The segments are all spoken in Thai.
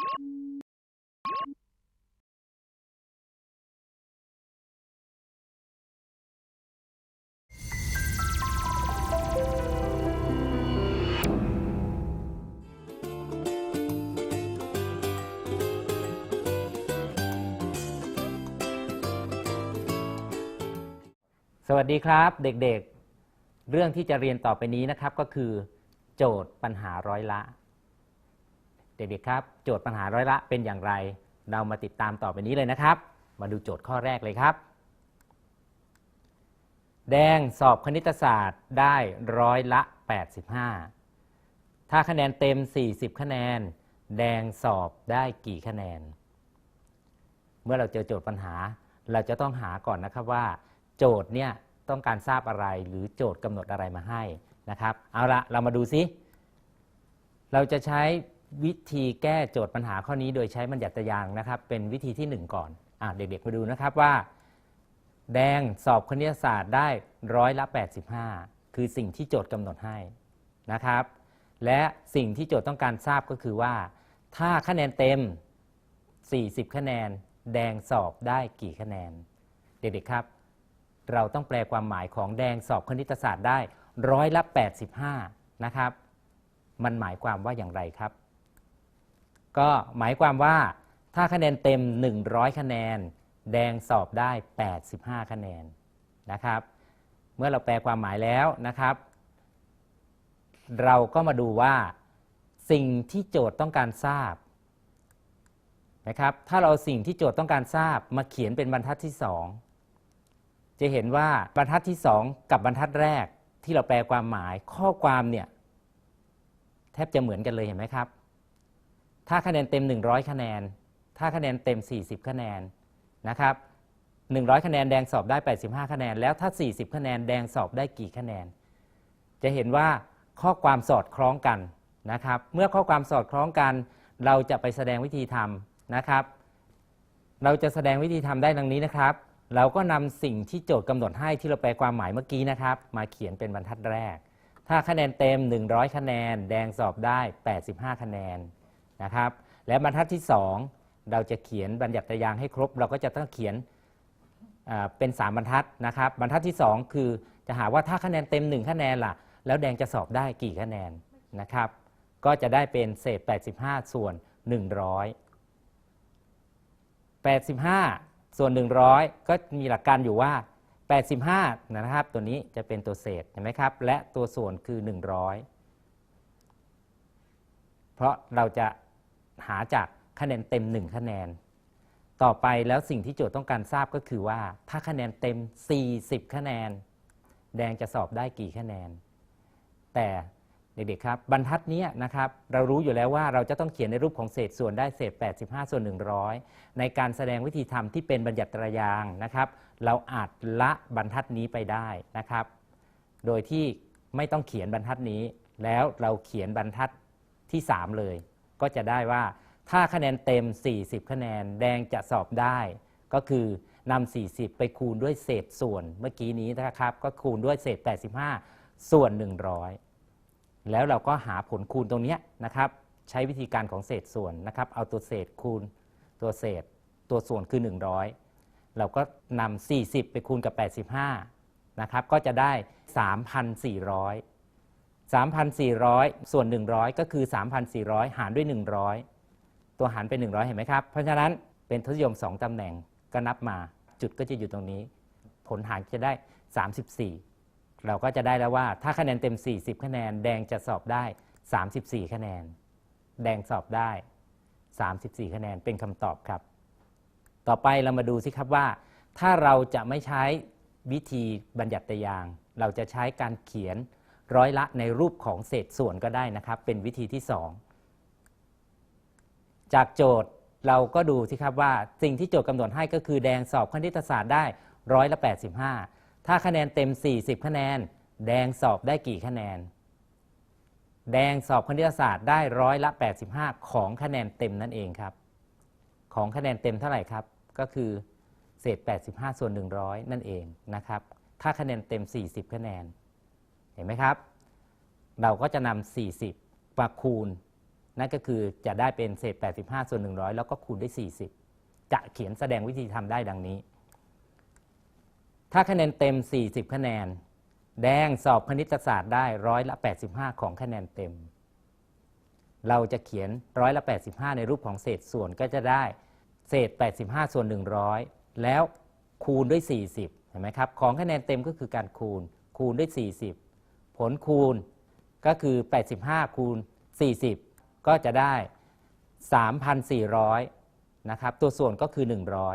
สวัสดีครับเด็กๆ เรื่องที่จะเรียนต่อไปนี้นะครับก็คือ โจทย์ปัญหาร้อยละ เด็กๆครับ โจทย์ปัญหาร้อยละเป็นอย่างไร เรามาติดตามต่อไปนี้เลยนะครับ มาดูโจทย์ข้อแรกเลยครับ แดงสอบคณิตศาสตร์ได้ร้อยละ 85 ถ้าคะแนนเต็ม 40 คะแนน แดงสอบได้กี่คะแนน เมื่อเราเจอโจทย์ปัญหา เราจะต้องหาก่อนนะครับว่า โจทย์เนี่ยต้องการทราบอะไรหรือโจทย์กำหนดอะไรมาให้นะครับ เอาละเรามาดูซิ เราจะใช้ วิธีแก้โจทย์ปัญหาข้อนี้โดยใช้บัญญัติยางนะครับ เป็นวิธีที่ 1 ก่อนอะเด็กๆมาดูนะครับว่า แดงสอบคณิตศาสตร์ได้ร้อยละ 85 คือสิ่งที่โจทย์กำหนดให้นะครับ และสิ่งที่โจทย์ต้องการทราบก็คือว่า ถ้าคะแนนเต็ม 40 คะแนน แดงสอบได้กี่คะแนน เด็กๆครับ เราต้องแปลความหมายของแดงสอบคณิตศาสตร์ได้ร้อยละ 85 นะครับ มันหมายความว่าอย่างไรครับ ก็หมายความว่าถ้าคะแนนเต็ม 100 คะแนน แดงสอบได้ 85 คะแนนนะครับ เมื่อเราแปลความหมายแล้วนะครับ เราก็มาดูว่าสิ่งที่โจทย์ต้องการทราบนะครับ ถ้าเราสิ่งที่โจทย์ต้องการทราบมาเขียนเป็นบรรทัดที่ 2 จะเห็นว่าบรรทัดที่ 2 กับบรรทัดแรกที่เราแปลความหมายข้อความเนี่ยแทบจะเหมือนกันเลยเห็นไหมครับ ถ้าคะแนนเต็ม 100 คะแนน ถ้าคะแนนเต็ม 40 คะแนนนะครับ100 คะแนนแดงสอบได้ 85 คะแนน แล้วถ้า 40 คะแนนแดงสอบได้กี่คะแนน จะเห็นว่าข้อความสอดคล้องกันนะครับ เมื่อข้อความสอดคล้องกัน เราจะไปแสดงวิธีทำนะครับ เราจะแสดงวิธีทำได้ดังนี้นะครับ เราก็นำสิ่งที่โจทย์กำหนดให้ที่เราแปลความหมายเมื่อกี้นะครับ มาเขียนเป็นบรรทัดแรก ถ้าคะแนนเต็ม 100 คะแนน แดงสอบได้ 85 คะแนน นะครับ และบรรทัดที่ 2 เราจะเขียนบัญญัติยางให้ครบ เราก็จะต้องเขียนเป็น 3 บรรทัดนะครับ บรรทัดที่ 2 คือจะหาว่าถ้าคะแนนเต็ม 1 คะแนนล่ะ แล้วแดงจะสอบได้กี่คะแนนนะครับ ก็จะได้เป็นเศษ 85 ส่วน 100 85 ส่วน 100 ก็มีหลักการอยู่ว่า 85 นะครับ ตัวนี้จะเป็นตัวเศษเห็นไหมครับ และตัวส่วนคือ 100 เพราะเราจะ หาจากคะแนนเต็ม 1 คะแนน ต่อไปแล้วสิ่งที่โจทย์ต้องการทราบก็คือว่า ถ้าคะแนนเต็ม 40 คะแนน แดงจะสอบได้กี่คะแนน แต่เด็กๆครับบรรทัดนี้นะครับเรารู้อยู่แล้วว่าเราจะต้องเขียนในรูปของเศษส่วนได้เศษ 85 ส่วน 100 ในการแสดงวิธีทำที่เป็นบัญญัติตรายางนะครับ เราอาจละบรรทัดนี้ไปได้นะครับ โดยที่ไม่ต้องเขียนบรรทัดนี้ แล้วเราเขียนบรรทัดที่ 3 เลย ก็จะได้ว่าถ้าคะแนนเต็ม 40 คะแนนแดงจะสอบได้ ก็คือนำ40 ไปคูณด้วยเศษส่วนเมื่อกี้นี้นะครับ ก็คูณด้วยเศษ 85 ส่วน 100 แล้วเราก็หาผลคูณตรงนี้นะครับ ใช้วิธีการของเศษส่วนนะครับ เอาตัวเศษคูณตัวเศษ ตัวส่วนคือ 100 เราก็นำ40 ไปคูณกับ 85 นะครับ ก็จะได้ 3,400 3,400 ส่วน 100 ก็คือ 3,400 หารด้วย 100 ตัวหารเป็น 100 เห็นไหมครับ เพราะฉะนั้นเป็นทศนิยม 2 ตำแหน่งก็นับมาจุดก็จะอยู่ตรงนี้ ผลหารจะได้ 34 เราก็จะได้แล้วว่า ถ้าคะแนนเต็ม 40 คะแนน แดงจะสอบได้ 34 คะแนน แดงสอบได้ 34 คะแนนเป็นคำตอบครับ ต่อไปเรามาดูสิครับว่า ถ้าเราจะไม่ใช้วิธีบัญญัติยาง เราจะใช้การเขียน ร้อยละในรูปของเศษส่วนก็ได้นะครับ เป็นวิธีที่ 2 จากโจทย์เราก็ดูสิครับว่าสิ่งที่โจทย์กำหนดให้ก็คือแดงสอบคณิตศาสตร์ได้ร้อยละ85 ถ้าคะแนนเต็ม 40 คะแนน แดงสอบได้กี่คะแนน แดงสอบคณิตศาสตร์ได้ร้อยละ85 ของคะแนนเต็มนั่นเองครับ ของคะแนนเต็มเท่าไหร่ครับ ก็คือเศษ 85 ส่วน 100 นั่นเองนะครับ ถ้าคะแนนเต็ม 40 คะแนน เห็นไหมครับ เราก็จะนำ40มาคูณ นั่นก็คือจะได้เป็นเศษ 85 ส่วน 100 แล้วก็คูณด้วย 40 จะเขียนแสดงวิธีทำได้ดังนี้ ถ้าคะแนนเต็ม 40 คะแนน แดงสอบคณิตศาสตร์ได้ร้อยละ 85 ของคะแนนเต็ม เราจะเขียนร้อยละ 85 ในรูปของเศษส่วนก็จะได้เศษ 85 ส่วน 100 แล้วคูณด้วย 40 เห็นไหมครับ ของคะแนนเต็มก็คือการคูณ คูณด้วย 40 ผลคูณก็คือ 85 คูณ 40 ก็จะได้ 3,400 นะครับ ตัวส่วนก็คือ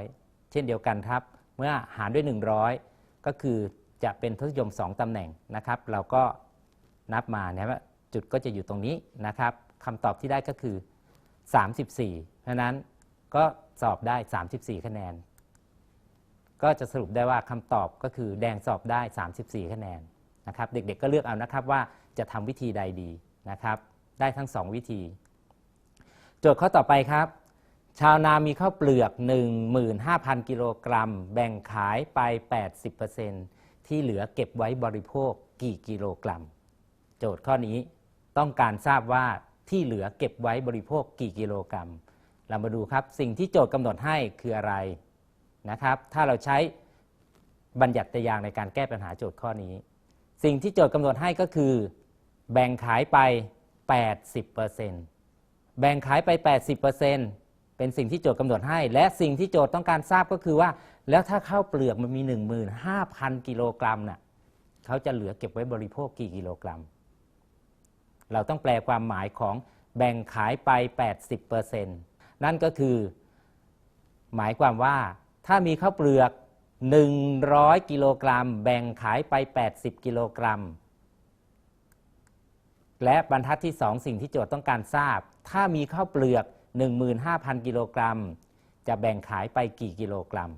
100 เช่นเดียวกันครับ เมื่อหารด้วย 100 ก็คือจะเป็นทศนิยม 2 ตำแหน่งนะครับ เราก็นับมานะว่าจุดก็จะอยู่ตรงนี้นะครับคำตอบที่ได้ก็คือ 34 เพราะฉะนั้นก็สอบได้ 34 คะแนน ก็จะสรุปได้ว่าคำตอบก็คือแดงสอบได้ 34 คะแนน นะครับเด็กๆก็เลือกเอานะครับว่าจะทำวิธีใดดีนะครับ ได้ทั้ง 2 วิธี โจทย์ข้อต่อไปครับ ชาวนามีข้าวเปลือก 15,000 กิโลกรัม แบ่งขายไป 80%ที่เหลือเก็บไว้บริโภคกี่กิโลกรัม โจทย์ข้อนี้ต้องการทราบว่าที่เหลือเก็บไว้บริโภคกี่กิโลกรัม เรามาดูครับสิ่งที่โจทย์กำหนดให้คืออะไรนะครับ ถ้าเราใช้บัญญัติยางในการแก้ปัญหาโจทย์ข้อนี้ สิ่งที่โจทย์กำหนดให้ก็คือ แบ่งขายไป 80%แบ่งขายไป 80%เป็นสิ่งที่โจทย์กำหนดให้ และสิ่งที่โจทย์ต้องการทราบก็คือว่า แล้วถ้าข้าวเปลือกมันมี 15,000 กิโลกรัมน่ะเขาจะเหลือเก็บไว้บริโภคกี่กิโลกรัม เราต้องแปลความหมายของแบ่งขายไป 80%นั่นก็คือ หมายความว่าถ้ามีข้าวเปลือก 100 กิโลกรัม แบ่งขายไป 80 กิโลกรัม และบรรทัดที่ 2 สิ่งที่โจทย์ต้องการทราบ ถ้ามีข้าวเปลือก 15,000 กิโลกรัม จะแบ่งขายไปกี่กิโลกรัม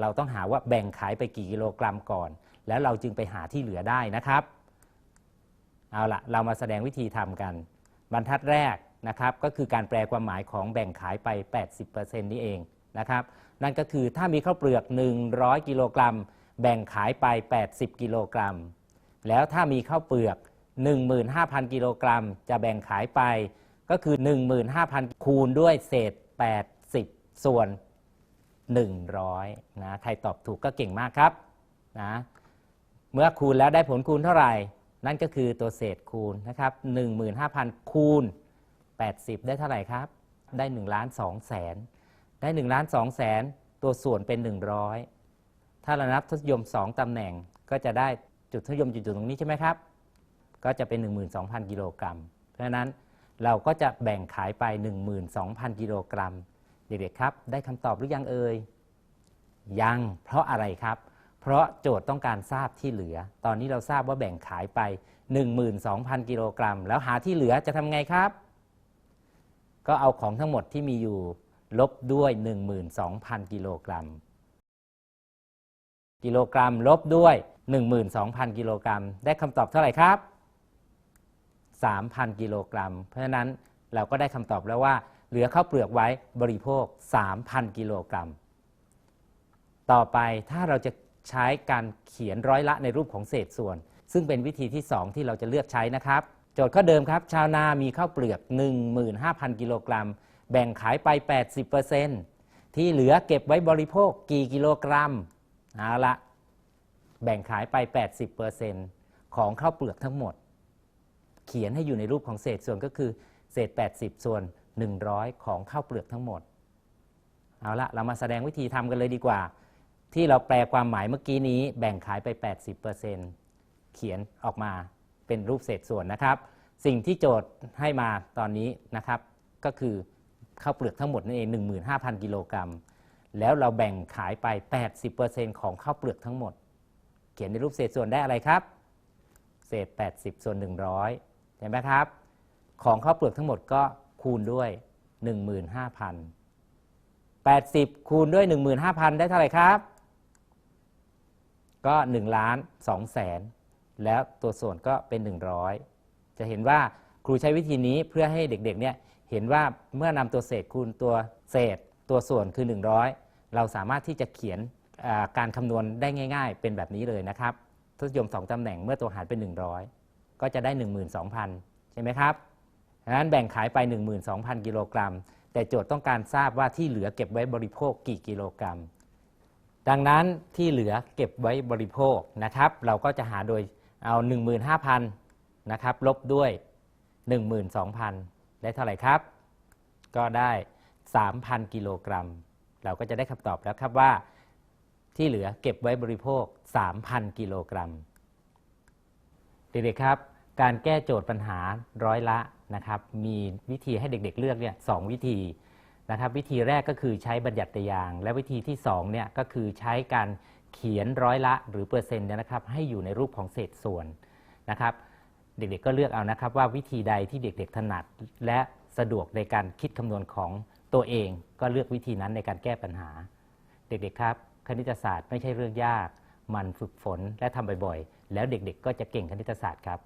เราต้องหาว่าแบ่งขายไปกี่กิโลกรัมก่อน แล้วเราจึงไปหาที่เหลือได้นะครับ เอาละเรามาแสดงวิธีทำกัน บรรทัดแรกนะครับก็คือการแปลความหมายของแบ่งขายไป 80%นี้เอง นะครับ นั่นก็คือถ้ามีข้าวเปลือก 100 กิโลกรัม แบ่งขายไป 80 กิโลกรัม แล้วถ้ามีข้าวเปลือก 15,000 กิโลกรัม จะแบ่งขายไปก็คือ 15,000 คูณด้วยเศษ 80 ส่วน 100 นะ ใครตอบถูกก็เก่งมากครับนะเมื่อคูณแล้วได้ผลคูณเท่าไหร่ นั่นก็คือตัวเศษคูณนะครับ 15,000 คูณ 80 ได้เท่าไหร่ครับ ได้1ล้าน2แสน ได้1ล้าน2แสนตัวส่วนเป็น 100 ถ้าเรานับทศนิยม 2ตำแหน่งก็จะได้จุดทศนิยมจุดๆตรงนี้ใช่ไหมครับ ก็จะเป็น 12,000 กิโลกรัม เพราะฉะนั้นเราก็จะแบ่งขายไป 12,000 กิโลกรัม เด็กๆครับ ได้คำตอบหรือยังเอ่ย ยัง เพราะอะไรครับ เพราะโจทย์ต้องการทราบที่เหลือ ตอนนี้เราทราบว่าแบ่งขายไป 12,000 กิโลกรัม แล้วหาที่เหลือจะทำไงครับ ก็เอาของทั้งหมดที่มีอยู่ ลบด้วย 12,000 กิโลกรัม กิโลกรัมลบด้วย 12,000 กิโลกรัม ได้คำตอบเท่าไหร่ครับ 3,000 กิโลกรัม เพราะฉะนั้นเราก็ได้คำตอบแล้วว่า เหลือข้าวเปลือกไว้บริโภค 3,000 กิโลกรัม ต่อไปถ้าเราจะใช้การเขียนร้อยละในรูปของเศษส่วน ซึ่งเป็นวิธีที่ 2 ที่เราจะเลือกใช้นะครับ โจทย์ข้อเดิมครับ ชาวนามีข้าวเปลือก 15,000 กิโลกรัม แบ่งขายไป 80%ที่เหลือเก็บไว้บริโภคกี่กิโลกรัมเอาละแบ่งขายไป 80%ของข้าวเปลือกทั้งหมด เขียนให้อยู่ในรูปของเศษส่วนก็คือ เศษ 80 ส่วน 100 ของข้าวเปลือกทั้งหมด เอาละเรามาแสดงวิธีทำกันเลยดีกว่า ที่เราแปลความหมายเมื่อกี้นี้ แบ่งขายไป 80%เขียนออกมาเป็นรูปเศษส่วนนะครับ สิ่งที่โจทย์ให้มาตอนนี้นะครับ ก็คือ ข้าวเปลือกทั้งหมดนั่นเอง 15,000 กิโลกรัม แล้วเราแบ่งขายไป 80%ของข้าวเปลือกทั้งหมด เขียนในรูปเศษส่วนได้อะไรครับ เศษ 80 ส่วน 100 เห็นไหมครับ ของข้าวเปลือกทั้งหมดก็คูณด้วย 15,000 80 คูณด้วย 15,000 ได้เท่าไหร่ครับ ก็1ล้าน2แสนแล้วตัวส่วนก็เป็น 100 จะเห็นว่าครูใช้วิธีนี้เพื่อให้เด็กๆเนี่ย เห็นว่าเมื่อนำตัวเศษคูณตัวเศษตัวส่วนคือ 100 เราสามารถที่จะเขียนการคำนวณได้ง่าย ๆ เป็นแบบนี้เลยนะครับทศนิยม 2ตำแหน่งเมื่อตัวหารเป็น 100 ก็จะได้ 12,000 ใช่ไหมครับดังนั้นแบ่งขายไป 12,000 กิโลกรัม แต่โจทย์ต้องการทราบว่าที่เหลือเก็บไว้บริโภคกี่กิโลกรัม ดังนั้นที่เหลือเก็บไว้บริโภคนะครับ เราก็จะหาโดยเอา 15,000 นะครับ ลบด้วย 12,000 ได้เท่าไหร่ครับ ก็ได้ 3,000 กิโลกรัม เราก็จะได้คำตอบแล้วครับว่า ที่เหลือเก็บไว้บริโภค 3,000 กิโลกรัมเด็กๆครับ การแก้โจทย์ปัญหาร้อยละนะครับ มีวิธีให้เด็กๆ เลือกเนี่ยสองวิธีนะครับ วิธีแรกก็คือใช้บัญญัติยาง และวิธีที่สองเนี่ยก็คือใช้การเขียนร้อยละหรือเปอร์เซ็นต์เนี่ยนะครับ ให้อยู่ในรูปของเศษส่วนนะครับ เด็กๆก็เลือกเอานะครับว่าวิธีใดที่เด็กๆถนัด และสะดวกในการคิดคำนวณของตัวเอง ก็เลือกวิธีนั้นในการแก้ปัญหา เด็กๆครับ คณิตศาสตร์ไม่ใช่เรื่องยาก มันฝึกฝนและทำบ่อยๆ แล้วเด็กๆ ก็จะเก่งคณิตศาสตร์ครับ